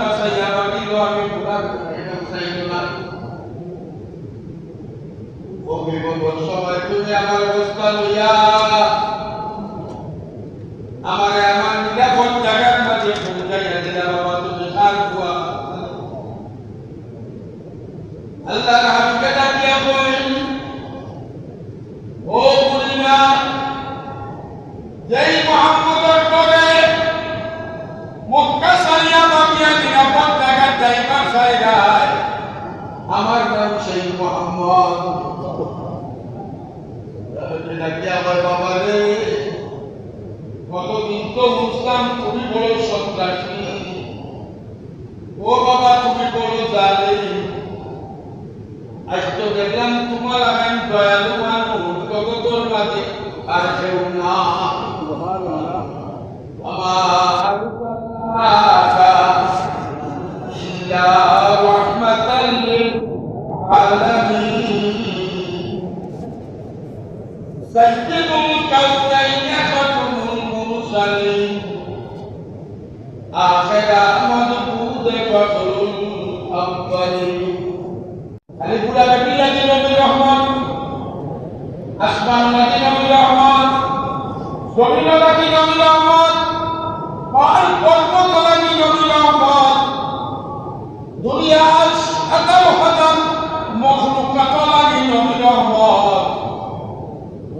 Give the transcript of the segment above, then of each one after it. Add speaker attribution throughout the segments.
Speaker 1: বাসাইয়া বাকিল আমি এটা চাইল না। বিপদ সময় তুমি আমার অবস্থা লইয়া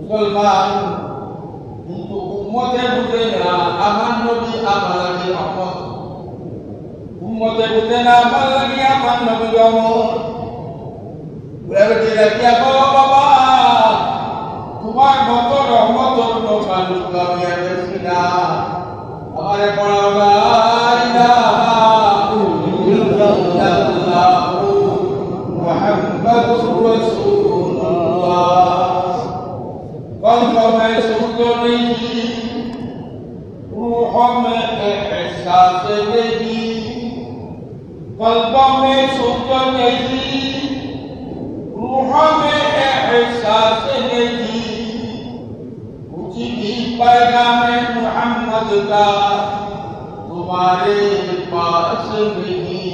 Speaker 1: মুসলমান কিন্তু উম্মতে বুঝে না আমার নবী আমার রহমত উম্মতে বুঝে না আমার আমার রহমত বেরোতে বাবা তোমার না আমারে ইল্লাল্লাহ তোমারে পাশ নেই।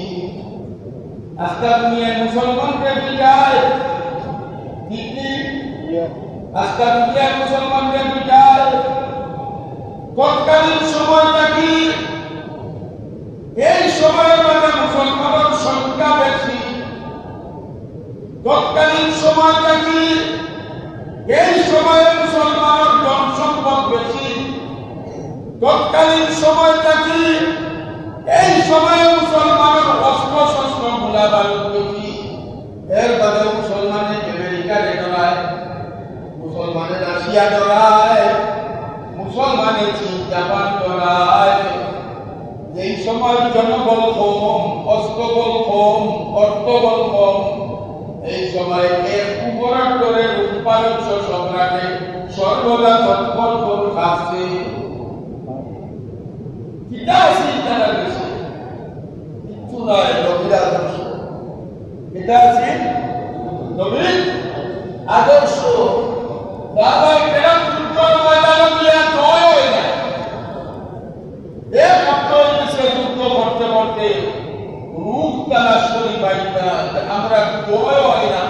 Speaker 1: আজকাল নিয়ে মুসলমানকে পিটায় দিল্লি আজকাল নিয়ে মুসলমানকে পিটায় তৎকালীন সময়টা কি? এই সময়ের মানে মুসলমানের সংখ্যা বেশি। তৎকালীন সময়টা কি? এই সময়ে মুসলমানের জনসম্পদ বেশি। তৎকালীন সময়টা কি? এই সময়ে মুসলমানের অস্ত্র শস্ত্র গোলা বারুদ বেশি এর বাদে মুসলমানের আমেরিকা রেটনায় মুসলমানের রাশিয়া ডরায় মুসলমানের চীন, জাপান ডরায় এই সময় জনবল কম, অস্ত্রবল কম, অর্থবল কম। এই সময় এর উপরাষ্ট্রের উৎপাদন সম্রাটে সর্বদা তৎপর করে কিটা আছে তারা দেশে কিচ্ছু নয় নবীর আদর্শ এটা আছে নবীর আদর্শ। বাবা কেন ময়দানে গিয়ে জয় হয়ে যায় এ মাত্র সে যুদ্ধ করতে করতে রূপ তারা শরীর বাড়িটা আমরা জয় হয় না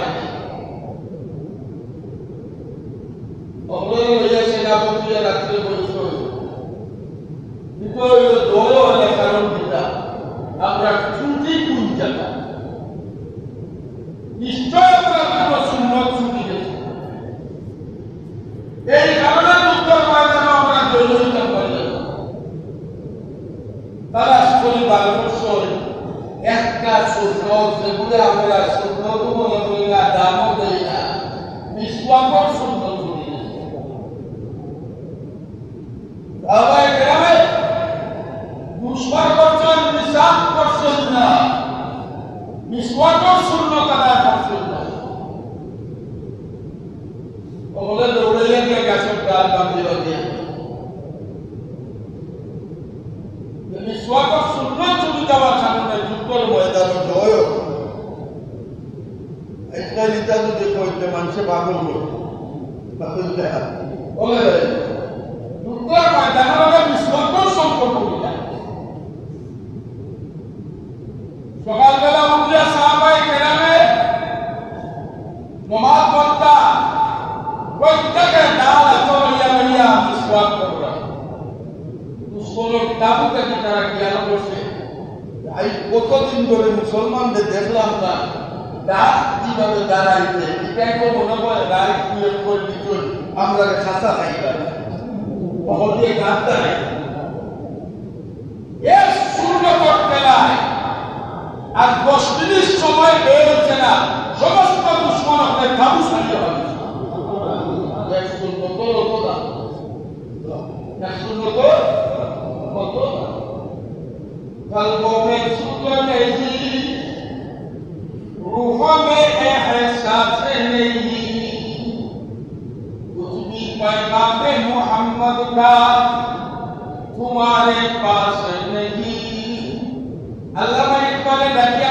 Speaker 1: অগ্রহ হয়ে সেনাপতি রাত্রে বৈশ কিন্তু ওই জয় হলে কারণ যেটা আমরা ছুটি কোন জায়গা নিশ্চয় আমরা কোনো সুন্নত ছুটি গেছি এই কারণে উত্তর ময়দানে আমরা জয়িতা পাই তারা আসলে বারো বছর একটা সূর্য যেগুলো আমরা সূর্য তো মনে করি না দামও দেই না নিষ্পাপর সূর্য করি সবাই গ্রামে দুষ্কর করছেন নিঃশ্বাস করছেন না নিষ্পাপর শূন্য তারা করছেন না ওগুলো দৌড়াইয়া গিয়ে গাছের ডাল বাঁধিয়ে দিয়ে বিশ্বক সুন্নত চুরি যাওয়ার সামনে যুদ্ধর ময়দান জয় আজকাল ইটা যদি কইতে মানুষে পাগল পাগল দেখা বলে যুদ্ধর ময়দানের লগে বিশ্বকর সম্পর্ক মিলা সকালবেলা উঠলে সাহাবাই কেরামে নমাজ পড়তা প্রত্যেকের ডাল আচর হইয়া লইয়া বিশ্বাস করবা দুশ্মনের তাবুকে কি তারা জ্ঞান করছে এই কতদিন ধরে মুসলমানদের দেখলাম না। ডাক কীভাবে দাঁড়াইছে এটাই তো মনে করে দাঁড়িয়ে কুয়ে করে দিচ্ছিল আমরা খাসা খাইবার মহলে গান দাঁড়াই আর দশ মিনিট সময় বের হচ্ছে না। সমস্ত দুশ্মন আপনার কাবু সারিয়ে হবে कल्पों में सूरत ऐसी रूहों में एहसास नहीं। कुछ भी पैगाम मोहम्मद का तुम्हारे पास नहीं अल्लाह इकबाल लड़किया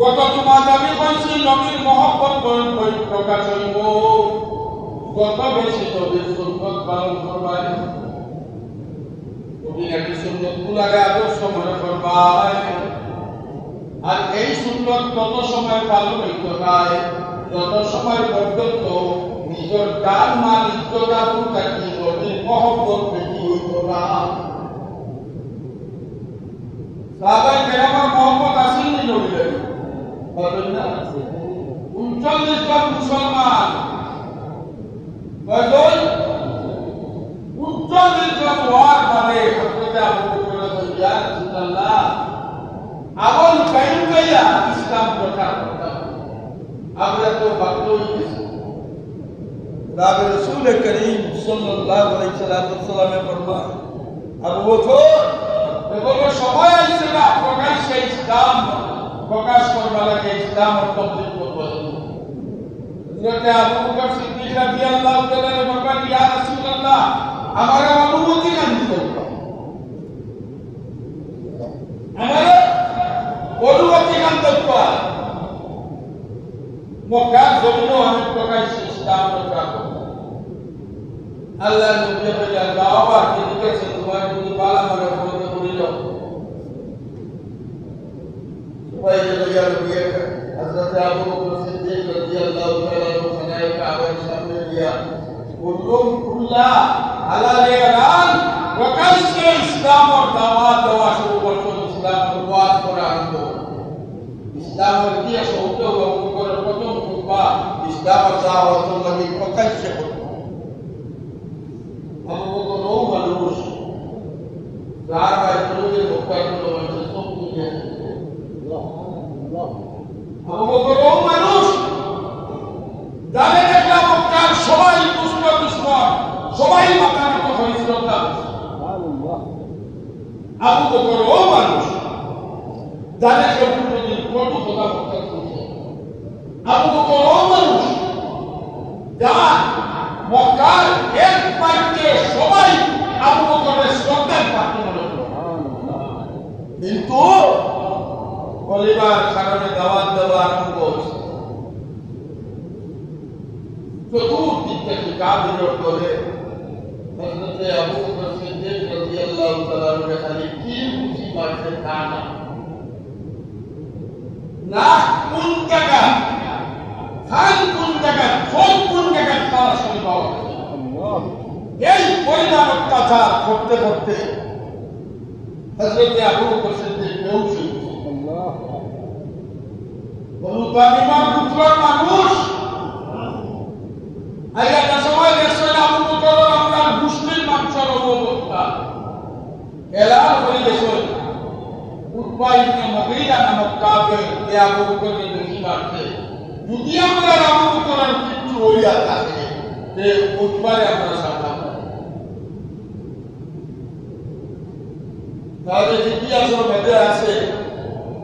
Speaker 1: গত তোমার দাবি করছি নবীর মহব্বত প্রকাশ হইব কত বেশি তবে সুন্নত পালন করবাই? তুমি নাকি সুন্নত গুলারে আদর্শ মনে করবাই? আর এই সুন্নত কত সময় পালন হইত নাই? যত সময় পর্যন্ত নিজের ডান মান ইজ্জতাবু থাকি নদীর মহব্বত বেশি হইত না? সাহাবাই কেরামার মহব্বত আসেননি নবীদের। বলেন না। উনচল্লিশ জন মুসলমান। কয়জন? উনচল্লিশ জন হওয়ার পরে হজরতে আবু বকর ইয়া রাসূলুল্লাহ আমল কাইম কইয়া ইসলাম প্রচার করতাম। আমরা সময় আসছে না, প্রকাশ্যে ইসলাম। প্রকাশ করবা লাগে ইসলাম করব। আল্লাহ তোমার যদি বালা মনে করতে করিল সবাই যে নবী হযরত আবু বকর সিদ্দিক রাদিয়াল্লাহু তাআলা খানায় কাবার সামনে দিয়া কুল্লুম কুল্লা আলা লিয়ান প্রকাশ্যে ইসলাম ও ও ও মক্কায় কোনো মানুষ সব দুনিয়া মানুষ যারে দেখলাম মক্কার সবাই দুষ্ট দুশ্মন। সবাই মাথা নত হয়েছিল যাদের এক পাইতে সবাই আবু বকরের শ্রদ্ধার পাত্র মনে কিন্তু পরিবার কারণে দেওয়া চতুর্দিক থেকে কাবির করে হযরতে আবু বকর সিদ্দিক রাদিয়াল্লাহু তাআলা খালি কি খুশি মারছে তা না না কোন জায়গা খান কোন জায়গা ফোন কোন জায়গা শুনে পাওয়া এই পরিমাণ অত্যাচার করতে করতে হজরতে আবু বকর সিদ্দিক বেহুশ তামিমার পুত্র মানুষ একটা সময় অবস্থা এলান করে আছে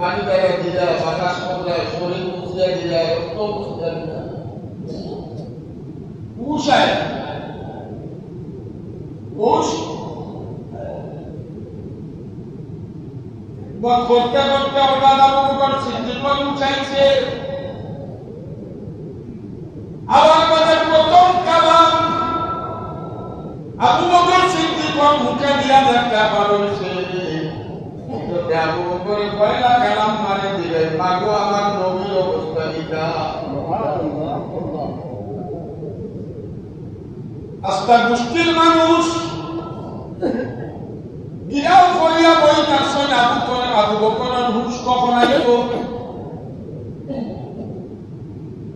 Speaker 1: পানি দ্বারা দিলা বাতাস কমলা শরীর মুছিয়া দিলা রক্ত মুছিয়া দিলা উষায় উষ করতে করতে ওটা দাবু কর সিদ্ধিকর উঠাইছে আবার মুখে দিয়া যদি আবু বকর পয়লা কালাম মারে দিলে মাগো আমার নবীর আবু করে আবু কখন আইব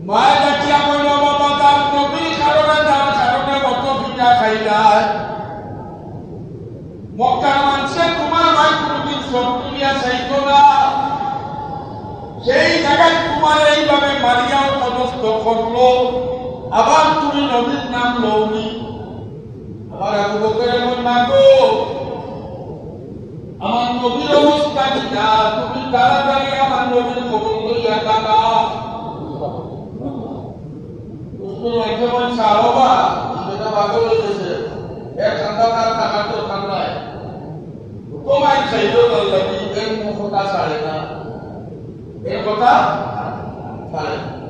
Speaker 1: মায়ের ডাকিয়া বলল বাবা তার নবীর কারণে তার কারণে কত পিঠা খাইলায় মক্কার মানুষে তোমার ভাই কোনদিন সব তুলিয়া চাইতো না সেই জায়গায় তোমার এইভাবে মারিয়াও পদস্থ করল আবার তুমি নবীর নাম লৌনি আবার আবু বকরের মন মাগো, আমার নবীর অবস্থা কিনা তুমি তাড়াতাড়ি আমার নবীর খবর লইয়া হয়েছে এক ঠান্ডা তার টাকা তো ঠান্ডায় তোমায় চাইল না। এর কথা ছাড়ে না।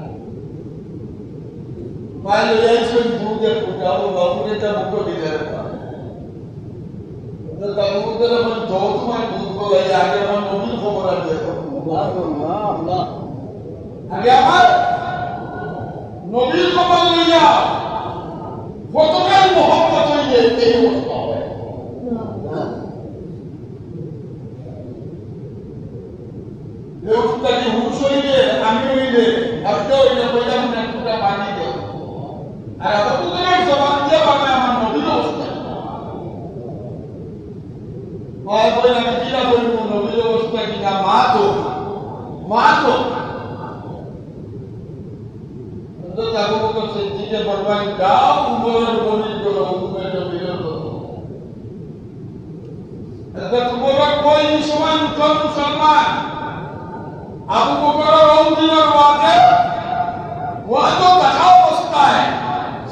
Speaker 1: মায়ের লইয়াছেন বুকে ফুটাবো বাবুরে তা মুখ দিলে তাবুদের আমার যত মানে দুধ করে আগে আমার নবীর খবর আছে আগে আমার নবীর খবর লইয়া কতটাই মহব্বত হইলে এই অবস্থা হয় লেউটাকে হুশ হইলে আমি হইলে আপনি হইলে কইলাম না একটা পানি দে আর আবু বকরের জবান দিয়ে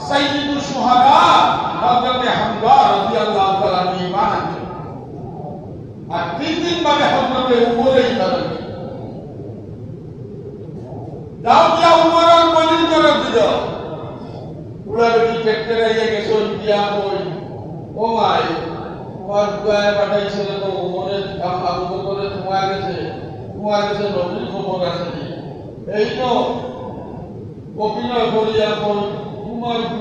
Speaker 1: সাইয়্যিদুল শুহাদা হযরত হামজা রাদিয়াল্লাহু তাআলা ঈমান আনছেন আর তিন দিন বাদে হযরত উমরে আনছেন দাও দিয়া উমরের বলির করে দিল পুরা বেটি ট্রেক্টরে ইয়ে গেছে দিয়া কই ও মাই তোমার গুয়ায় পাঠাইছিল তো উমরের আবু বকরের তোমার গেছে। তোমার কাছে নবীর খবর আছে এই তো অভিনয় করিয়া কই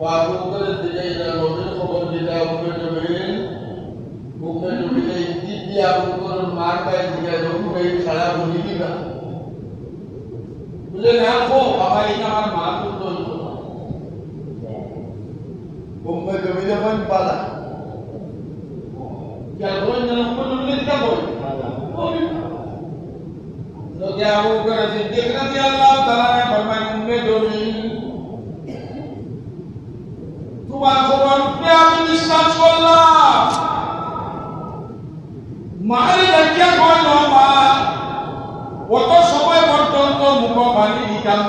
Speaker 1: وأنزلت إلينا الوثيقة والكتاب مكتوبين مكتوبين إذ आपको मार का दिया जो कोई खड़ा होने की ना मुझे ना को बाबा इना हमारे माँ को तो मुंबई के विजय बन पाला क्या रोज ना हमको नंबर क्या बोल तो क्या वो कर? देखना क्या अल्लाह ताला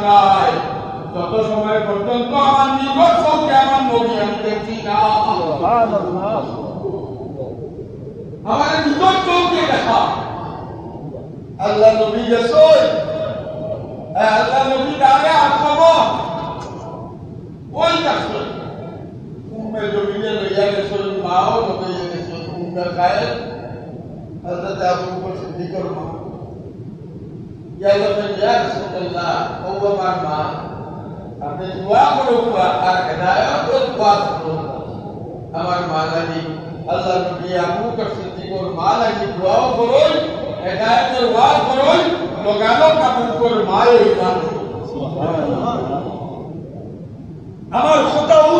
Speaker 1: নাই যত সময় পর্যন্ত আল্লাহ নবী গেছই আল্লাহ নবী ওই কাছে উম্মে জমিনে লইয়া গেছই মাও লইয়া গেছই উম্মে খায় হযরত আবু বকর সিদ্দিকর মা। ইয়া বলেন ইয়া রাসূলুল্লাহ ও আমার মা আপনি দোয়া করো আর হেদায়েত দোয়া আমার মা লাগি আল্লাহ নবী মা লাগি দোয়া করো হেদায়েতের ওয়াজ করো লোকালো কাবুল
Speaker 2: আমার কথা ও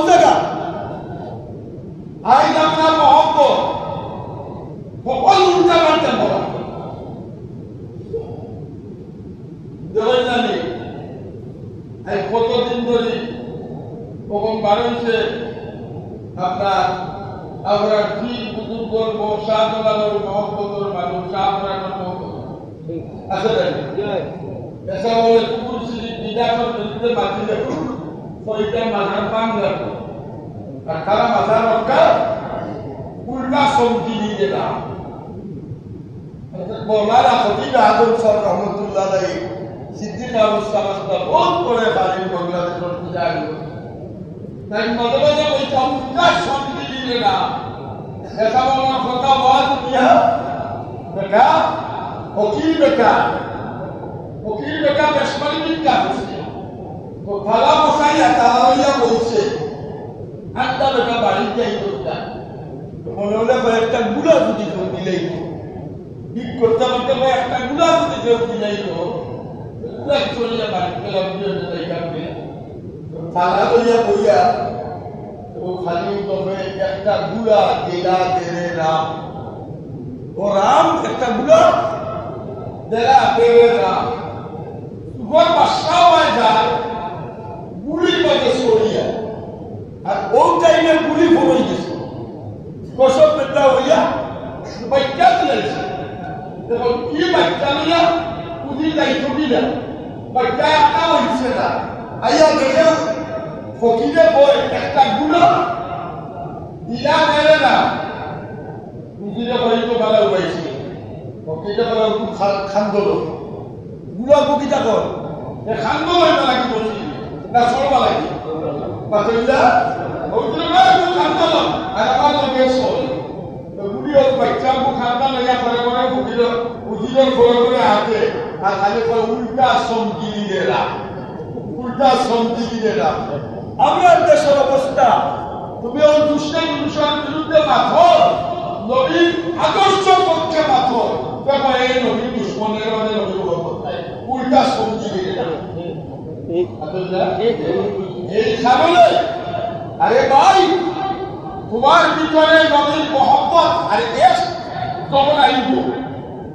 Speaker 1: আই আমরা মহব্বত সকল উল্টা পাল্টা মহব্বত দেওয়াই জানি। এই কতদিন ধরে কখন মানুষে আপনার আমরা কি বুজুর করব শাহজালালের মহব্বতর মানুষ শাহরানের মহব্বত আসলে এসা বলে কুরসি বিদাসর বিরুদ্ধে বাঁচি দেখো ওইটা মাথার পান দেখো আর তারা মাথার রক্ষা? উল্টা সবজি দিয়ে না বলার আপনি আদম সর রহমতুল্লাহ ಸಿದ್ಧಿನ ಅವಸ್ಥಾನದ ಬಹುತ್ ಕೊಡೆ না ऐसा बोलना होता बात किया बेटा वकील बेटा वकील बेटा दुश्मनी भी क्या तो फला मसाया तालाविया बोलছে আন্তা বেটা বাড়িতে এই করতা একটা গুলা যদি দিলেই ঠিক করতে পারতে একটা গুলা যদি দিলেই তো actually a particular period that I can be. Sanatoya Puya, who Khalil Tobe, Ekta Gula, Gila, Dere Ram. O Ram, Ekta Gula, Dera, Dere Ram. What Pashtawa যায় গুলি বাজে সরিয়া আর ওই টাইমে গুলি ভরে গেছে কসব পেটলা হইয়া বাচ্চা দিয়েছে দেখো কি বাচ্চা নিয়া পুঁজি দায়িত্ব দিলা বাইটা হচ্ছে না আইয়া ধরে ফকিরে বই একটা গুণা দিলা মেরে না নিজের বাড়িতে বেলা উড়াইছে ফকিরে বেলা খুব খান্দ গুড়া কবিতা কর এ খান্দ হয় না লাগি বলছি না সরবা লাগি পাতইলা ওইটা বেলা খান্দ আর আমার লাগে সর গুড়ি ওর বাচ্চা খান্দ লইয়া করে করে ফকিরে উজিরে করে করে হাতে ale ko wulda somjilidera wulda somjilidera
Speaker 2: আপনার দেশের অবস্থা।
Speaker 1: তুমি দুষ্টের বিষয়ের বিরুদ্ধে মাথর। নবীর আদর্শ পক্ষে মাথর। দেখো, এই নবী দুশ্মনের মানে নবীর উল্টা এই সামনে। আরে ভাই, তোমার ভিতরে নদীর মহব্বত, আর দেশ, তখন আইব।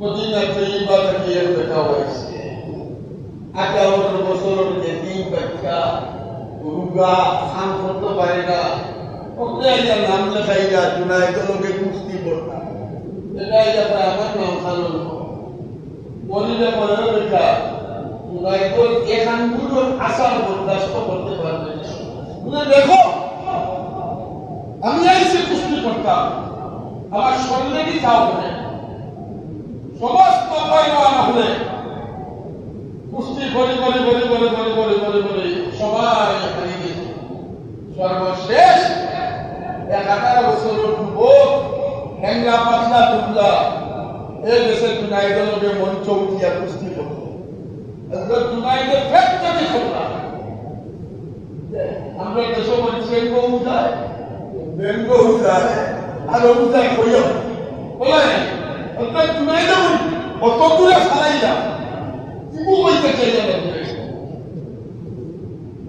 Speaker 1: আমার নাম এখানগুলো আশা বরদাস্ত করতে পারবে না। দেখো, আমি কুস্তি করতাম। আমার শরীরে সমস্ত পরিমাণ হলে পুষ্টি করে করে করে করে করে করে করে করে সবাই হারিয়ে গেছে সর্বশেষ এক হাজার বছর যুবক হ্যাঙ্গা পাতলা টুকলা। এ দেশের জুনাইদলকে মঞ্চ উঠিয়া কুস্তি করত জুনাইদের ফ্যাক্টরি খোলা। আমরা দেশ বলি সেঙ্গ উঠায় ব্যঙ্গ উঠায় আর উঠায় কইও। বলে ওটা জুনাইদের অত দূরে ছাড়াই না কিবু কইতে চাই যাবে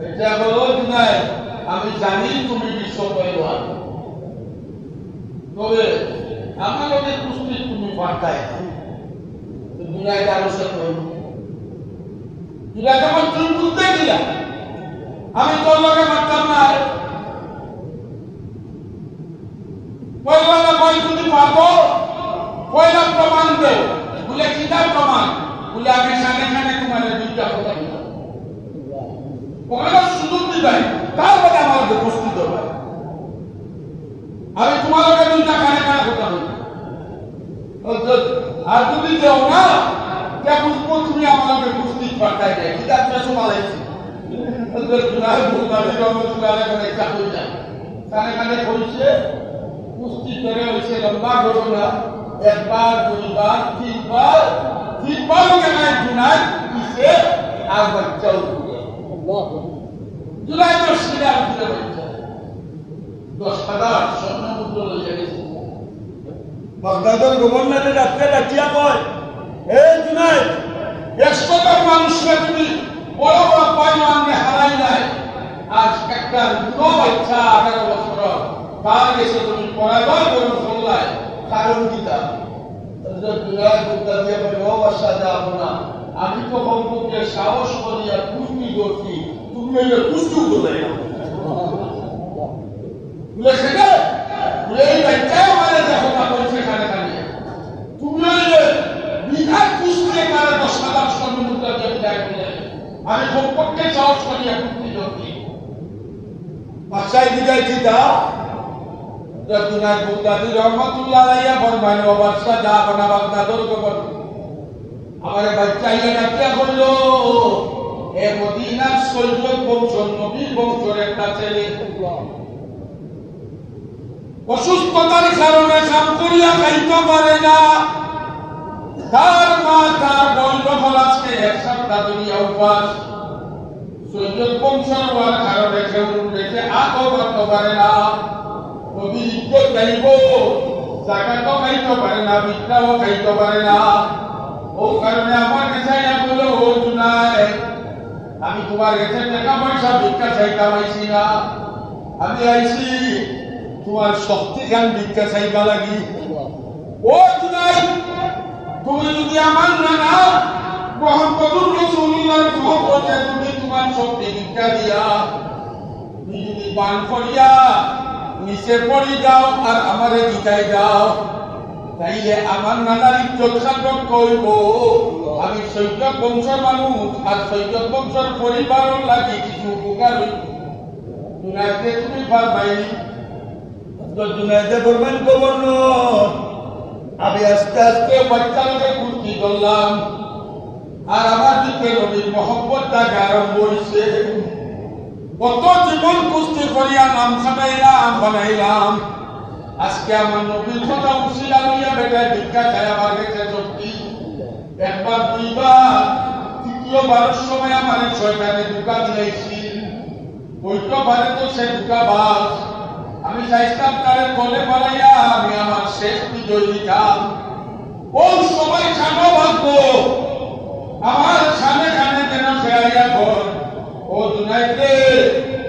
Speaker 1: এটা হলো জুনাই আমি জানি তুমি বিশ্ব পরিবার তবে আমার ওদের কুস্তি তুমি পাল্টায় দুনিয়ায় আলোচনা করব দুনিয়া যখন তুমি বুঝতে দিলা আমি তোর লগে মারতাম না। পয়লা না কই তুমি পাবো পয়লা প্রমাণ দেও। বলে কিতা প্রমাণ। বলে আমি সামনে সামনে তোমার দুইটা কথা ওখানে সুযোগ দিবাই। তারপরে আমার উপস্থিত হবে। আমি লগে দুইটা কানে কানে কথা আর যদি দেও না কে তুমি লগে কুস্তি পাঠাই দেয়। কানে কানে করে হইছে লম্বা ঘটনা। একবার, দুইবার, তিনবার তিনবার কেন জুনাই কিসে আর বাচ্চাও জুলাই সিরা উঠে বাচ্চা দশ হাজার স্বর্ণ মুদ্রা লইয়া গেছে।
Speaker 2: বাগদাদের গভর্নরে রাত্রে ডাকিয়া কয় এ জুনাই
Speaker 1: একশোটার মানুষকে তুমি বড় বড় পয়মানে হারাই নাই, আজ একটা বুড়ো বাচ্চা আঠারো বছর, তার গেছে তুমি পড়াবার করে ফল্লায় কারণ কিতা আমি তো কমপক্ষে সাহস করিয়া কুস্তি করছি। তুমি কুস্তি করে আমি কমপক্ষে সাহস অসুস্থতার কারণে কাম খাইতে পারে না। তার মা, তার বন্ধ ফলাসকে এক সপ্তাহ ধরিয়া উপাস। সৈন্য বংশ হওয়ার কারণে কেউ রেখে করতে পারে না। নবী ইজ্জত গাইব? জাকাতও খাইতে পারে না, বিদ্যাও খাইতে পারে না। ও কারণে আমার আমি তোমার কাছে টাকা পয়সা ভিক্ষা চাইতে পাইছি না। আমি আইছি তোমার শক্তি জ্ঞান ভিক্ষা চাইবা লাগি। ও জুনাই, তুমি যদি আমার না নাও তুমি তোমার শক্তি ভিক্ষা দিয়া। তুমি যদি পান করিয়া নিচে পড়ি যাও আর আমারে দিতাই যাও তাইলে আমার নানার ইজ্জত কইব আমি সৈকত বংশের মানুষ আর সৈকত বংশের পরিবারের লাগে কিছু উপকার দুনাইতে তুমি পারবাইনি
Speaker 2: জুনাইদে আমি আস্তে আস্তে
Speaker 1: করলাম। আর আমার দিকে নবীর মহব্বতটা আরম্ভ হয়েছে কত জীবন কুস্তি করিয়া নাম খাটাইলাম, বানাইলাম। আজকে আমার নবীর কথা উশিলা লইয়া ভিক্ষা একবার, দুইবার, তৃতীয়বারের সময় আমার শয়তানে দিয়েছি। ওইটা বারে তো সে বাস আমি চাইতাম তারে তলে বানাইয়া আমি আমার শেষ বিজয় দিতাম। ওই সময় খানো ভাববো আমার খানে খানে যেন ফেরাইয়া ঘর। ও দুনাইতে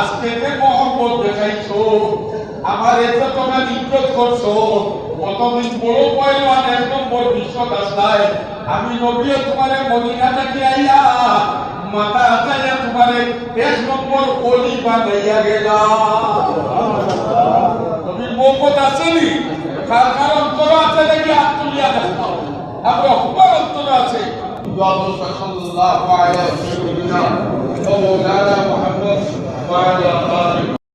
Speaker 1: আজকে যে মোহাম্মদ দেখাইছো, আমার এত তোমরা ইজ্জত করছ, কতদিন বড় পয়লান একদম বড় বিশ্বাস নাই আমি নবীও তোমারে মদিনা থেকে আইয়া, মাতা হাতাইয়া তোমারে এক নম্বর অলি বানাইয়া গেলাম নবীর মোহাম্মদ আসেনি কার কার অন্তর আছে নাকি হাত তুলিয়া দেখো? আমরা হুকুমার অন্তর আছে। সাল্লাল্লাহু আলাইহি ওয়াসাল্লাম Guarda, Padre.